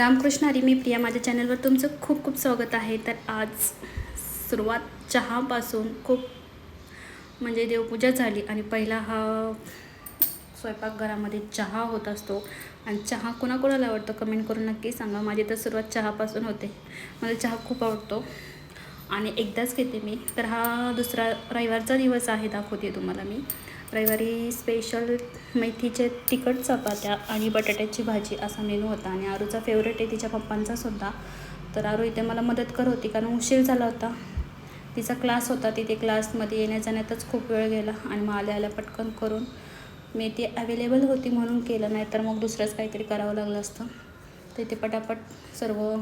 रामकृष्ण हरी मी प्रिया माझ्या चॅनलवर तुमचं खूप खूप स्वागत आहे. तर आज सुरुवात चहापासून खूप म्हणजे देवपूजा झाली आणि पहिला हा स्वयंपाकघरामध्ये चहा होत असतो. आणि चहा कोणाकोणाला आवडतो कमेंट करून नक्की सांगा. माझी तर सुरुवात चहापासून होते. मला चहा खूप आवडतो. आणि एकदाच घेते मी. तर हा दुसरा रविवारचा दिवस आहे दाखवते तुम्हाला मी. रविवारी स्पेशल मेथीचे तिखट चपात्या आणि बटाट्याची भाजी असा मेनू होता. आणि आरूचा फेवरेट आहे तिच्या पप्पांचा सुद्धा. तर आरू इथे मला मदत करत होती कारण उशीर झाला होता. तिचा क्लास होता तिथे क्लासमध्ये येण्या जाण्यातच खूप वेळ गेला आणि मग आल्या आल्या पटकन करून मी अवेलेबल होती म्हणून केलं. नाही तर मग दुसरंच काहीतरी करावं लागलं असतं. तर इथे पटापट सर्व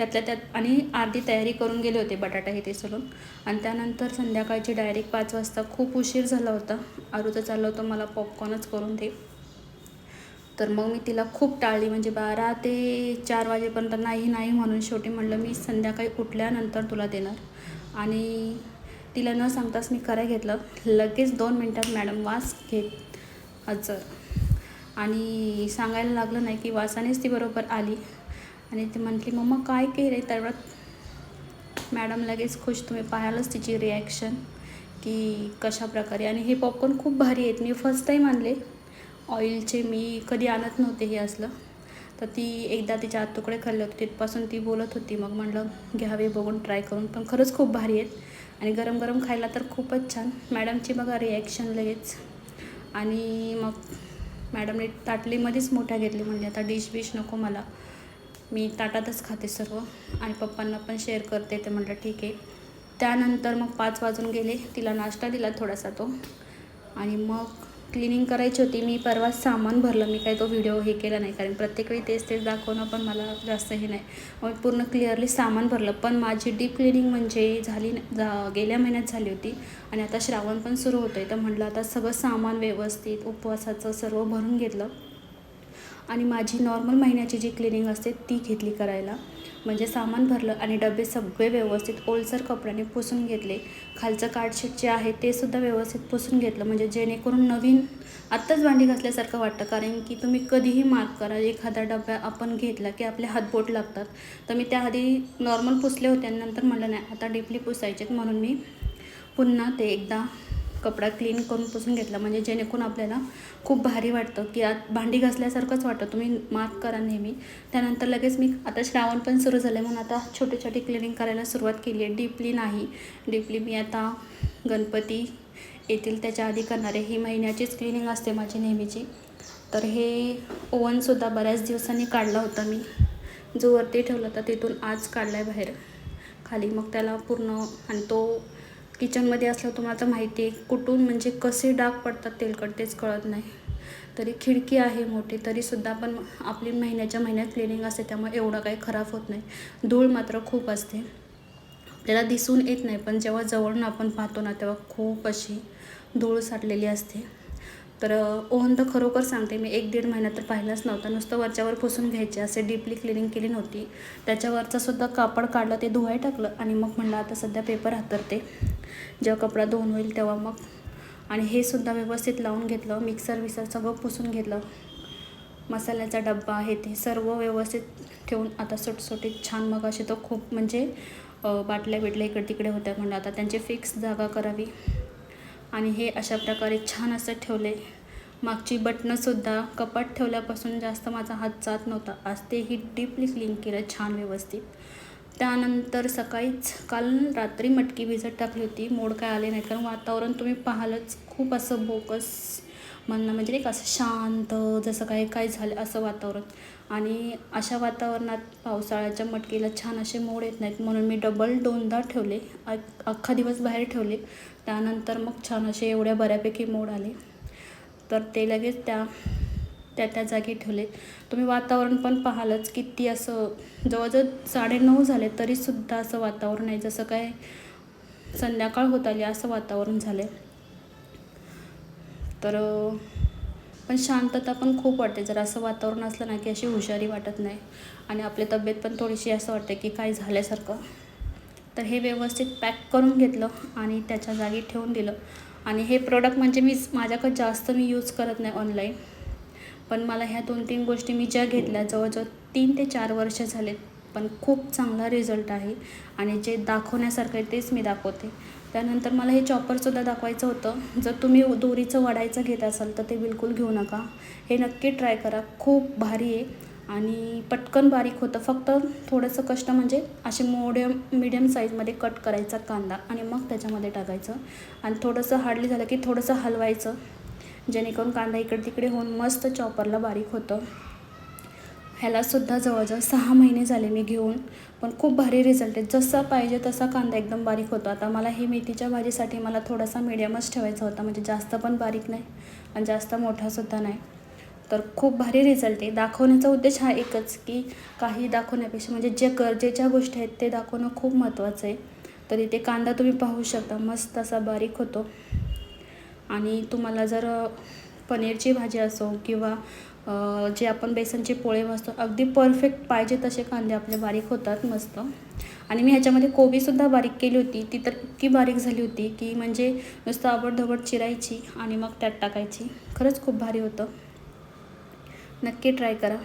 त्यातल्या त्यात आणि अर्धी तयारी करून गेले होते बटाटा हे ते सोलून. आणि त्यानंतर संध्याकाळची डायरेक्ट पाच वाजता खूप उशीर झाला होता. आरूचं चाललं होतं मला पॉपकॉर्नच करून दे. तर मग मी तिला खूप टाळली. म्हणजे बारा ते चार वाजेपर्यंत नाही नाही म्हणून शेवटी म्हणलं मी संध्याकाळी उठल्यानंतर तुला देणार. आणि तिला न सांगताच मी कराय घेतलं. लगेच दोन मिनटात मॅडम वास घेत हजर आणि सांगायला लागलं नाही की वासानेच ती बरोबर आली. आणि ते म्हटली मम्मा काय केलं तेवढ्यात मॅडम लगेच खुश तुम्ही पाहायलाच तिची रिॲक्शन की कशा प्रकारे आणि हे पॉपकॉर्न खूप भारी आहेत. मी फर्स्ट टाईम आणले. ऑइलचे मी कधी आणत नव्हते हे असलं. तर ती एकदा तिच्या आत तुकडे खाल्ले होते. तिथपासून ती बोलत होती. मग म्हणलं घ्यावे बघून ट्राय करून. पण खरंच खूप भारी आहेत. आणि गरम गरम खायला तर खूपच छान. मॅडमची बघा रिॲक्शन लगेच. आणि मग मॅडमने ताटलीमध्येच मोठ्या घेतली म्हणजे आता डिश बिश नको मला. मी ताटातच खाते सर्व आणि पप्पांना पण शेअर करते ते म्हटलं ठीक आहे. त्यानंतर मग पाच वाजून गेले. तिला नाश्ता दिला थोडासा तो. आणि मग क्लिनिंग करायची होती. मी परवा सामान भरलं. मी काही तो व्हिडिओ हे केला नाही. कारण प्रत्येक वेळी तेच तेच दाखवणं पण मला जास्त हे नाही. मग पूर्ण क्लिअरली सामान भरलं. पण माझी डीप क्लिनिंग म्हणजे झाली जा गेल्या महिन्यात झाली होती. आणि आता श्रावण पण सुरू होतं आहे तर म्हटलं आता सगळं सामान व्यवस्थित उपवासाचं सर्व भरून घेतलं. आणि माझी नॉर्मल महिन्याची जी क्लिनिंग असते ती घेतली करायला. म्हणजे सामान भरलं आणि डबे सगळे व्यवस्थित ओलसर कपड्याने पुसून घेतले. खालचं कार्डशीट जे आहे ते सुद्धा व्यवस्थित पुसून घेतलं. म्हणजे जेणेकरून नवीन आत्ताच भांडी घासल्यासारखं वाटतं. कारण की तुम्ही कधीही मार्क करा एखादा डबा आपण घेतला की आपले हात बोट लागतात. तर मी त्याआधी नॉर्मल पुसले होते आणि नंतर म्हणलं नाही आता डीपली पुसायचेत. म्हणून मी पुन्हा ते एकदा कपडा क्लीन करून पुसून घेतला. म्हणजे जेणेकरून आपल्याला खूप भारी वाटतं. की आत भांडी घासल्यासारखंच वाटतं. तुम्ही माफ करा नेहमी. त्यानंतर लगेच मी आता श्रावण पण सुरू झालं आहे म्हणून आता छोटी छोटी क्लिनिंग करायला सुरुवात केली आहे डीपली नाही. डीपली मी आता गणपती येतील त्याच्या आधी करणार. आहे ही महिन्याचीच क्लिनिंग असते माझी नेहमीची. तर हे ओव्हनसुद्धा बऱ्याच दिवसांनी काढला होता मी. जो वरती ठेवला होता तिथून आज काढला आहे बाहेर. खाली मग त्याला पूर्ण आणि तो किचनमध्ये असल्यावर तुम्हाला तर माहिती आहे कुठून म्हणजे कसे डाग पडतात तेलकट तेच कळत नाही. तरी खिडकी आहे मोठी तरीसुद्धा पण आपली महिन्याच्या महिन्यात क्लिनिंग असते त्यामुळे एवढं काही खराब होत नाही. धूळ मात्र खूप असते. आपल्याला दिसून येत नाही पण जेव्हा जवळून आपण पाहतो ना तेव्हा खूप अशी धूळ साठलेली असते. तर ओहन तर खरोखर सांगते मी एक दीड महिना तर पाहिलाच नव्हता. नुसतं वरच्यावर पुसून घ्यायचे असे डीपली क्लिनिंग केली नव्हती. त्याच्यावरचं सुद्धा कापड काढलं ते धुवाय टाकलं आणि मग म्हणलं आता सध्या पेपर हातरते. जेव्हा कपडा धुवून होईल तेव्हा मग. आणि हे सुद्धा व्यवस्थित लावून घेतलं मिक्सर विसर सगळं पुसून घेतलं. मसाल्याचा डब्बा आहे ते सर्व व्यवस्थित ठेवून आता सुटसुटीत छान मग असे तो खूप म्हणजे बाटल्या बिटल्या इकडे तिकडे होत्या. म्हणलं आता त्यांची फिक्स जागा करावी. आणि हे अशा प्रकारे छान असं ठेवले मागची बटणंसुद्धा कपाट ठेवल्यापासून जास्त माझा हात जात नव्हता. आज तेही डीपली क्लीन केलं छान व्यवस्थित. त्यानंतर सकाळीच काल रात्री मटकी भिजत टाकली होती. मोड काय आले नाही कारण वातावरण तुम्ही पाहालच. खूप असं बोकस म्हणणं म्हणजे नाही का असं शांत जसं काही काय झालं असं वातावरण. आणि अशा वातावरणात पावसाळ्याच्या मटकीला छान असे मोड येत नाहीत. म्हणून मी डबल दोनदा ठेवले. अख्खा दिवस बाहेर ठेवले. त्यानंतर मग छान असे एवढ्या बऱ्यापैकी मोड आले. तर ते लगेच त्या त्या त्या जागी ठेवले. तुम्ही वातावरण पण पाहालच किती असं जवळजवळ साडेनऊ झाले तरीसुद्धा असं वातावरण आहे. जसं काय संध्याकाळ होत आली असं वातावरण झालं आहे तर पण शांतता पण खूप वाटते. जर असं वातावरण असलं ना की अशी हुशारी वाटत नाही आणि आपली तब्येत पण थोडीशी असं वाटते की काय झाल्यासारखं तर हे व्यवस्थित पॅक करून घेतलं आणि त्याच्या जागी ठेवून दिलं. आणि हे प्रोडक्ट म्हणजे मी माझ्याकडं जास्त मी यूज करत नाही ऑनलाईन पण मला ह्या दोन तीन गोष्टी मी ज्या घेतल्या जवळजवळ तीन ते चार वर्ष झालेत पण खूप चांगला रिझल्ट आहे. आणि जे दाखवण्यासारखं आहे तेच मी दाखवते. त्यानंतर मला हे चॉपरसुद्धा दाखवायचं होतं. जर तुम्ही दोरीचं वडायचं घेत असाल तर ते बिलकुल घेऊ नका. हे नक्की ट्राय करा. खूप भारी आहे आणि पटकन बारीक होतं. फक्त थोडंसं कष्ट म्हणजे असे मोडियम मिडियम साईजमध्ये कट करायचा कांदा आणि मग त्याच्यामध्ये टाकायचं. आणि थोडंसं हार्डली झालं की थोडंसं हलवायचं. जेणेकरून कांदा इकडे तिकडे होऊन मस्त चॉपरला बारीक होतं. ह्यालासुद्धा जवळजवळ सहा महिने झाले मी घेऊन. पण खूप भारी रिझल्ट आहे. जसा पाहिजे तसा कांदा एकदम बारीक होतो. आता मला ही मेथीच्या भाजीसाठी मला थोडासा मिडियमच ठेवायचा होता. म्हणजे जास्त पण बारीक नाही आणि जास्त मोठासुद्धा नाही. तर खूप भारी रिझल्ट आहे. दाखवण्याचा उद्देश हा एकच की काही दाखवण्यापेक्षा म्हणजे जे गरजेच्या गोष्टी आहेत ते दाखवणं खूप महत्त्वाचं आहे. तर इथे कांदा तुम्ही पाहू शकता. मस्त असा बारीक होतो. आणि तुम्हाला जर पनीरची भाजी असो किंवा जे आपण बेसनचे पोळे भाजतो अगदी परफेक्ट पाहिजे तसे कांदे आपले बारीक होतात मस्त. आणि मी ह्याच्यामध्ये कोबीसुद्धा बारीक केली होती ती तर इतकी बारीक झाली होती की म्हणजे नुसतं आबडधोबड चिरायची आणि मग त्यात टाकायची. खरंच खूप भारी होतं. नक्की ट्राय करा.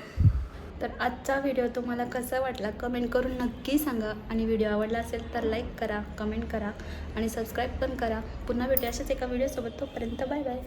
तर आजचा व्हिडिओ तुम्हाला कसा वाटला कमेंट करून नक्की सांगा. आणि व्हिडिओ आवडला असेल तर लाईक करा कमेंट करा आणि सबस्क्राईब पण करा. पुन्हा भेटू अशाच एका व्हिडिओसोबत तोपर्यंत बाय बाय